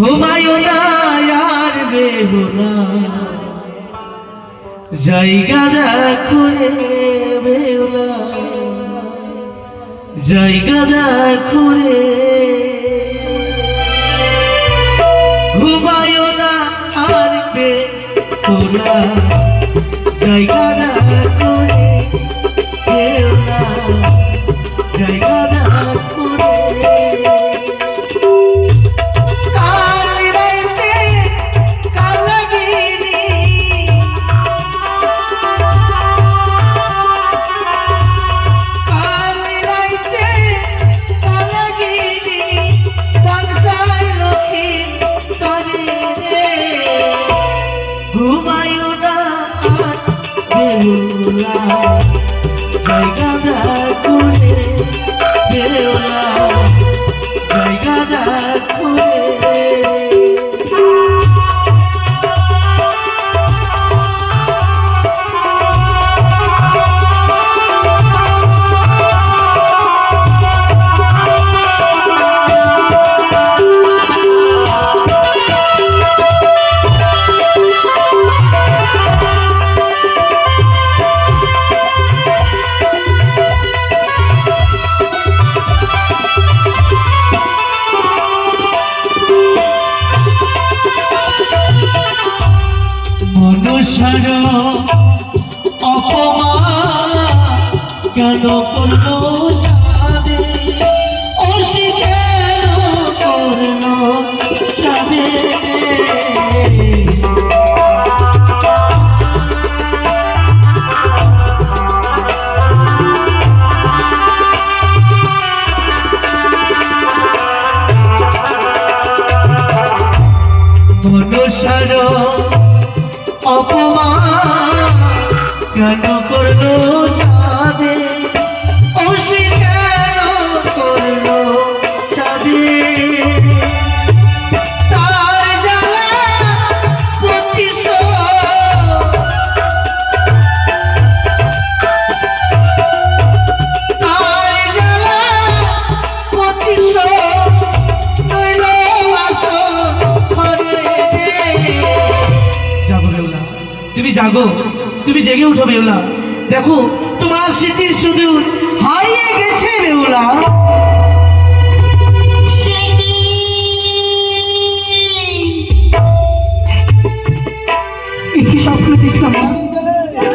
ঘুমায়ো না, আর বেহুলা। জায়গা দেখো রে বেহুলা। জায়গা দেখো রে। ঘুমায়ো না, আর বেহুলা। জায়গা দেখো রে বেহুলা। জায়গা দেখো রে। জায়গা দেখো মনুষ্যর অপমান কেন করল কেন তুমি জাগো তুমি জেগে উঠো বেউলা। দেখো তোমার স্মৃতির শুধু হারিয়ে গেছে বেউলা। স্বপ্ন দেখলাম না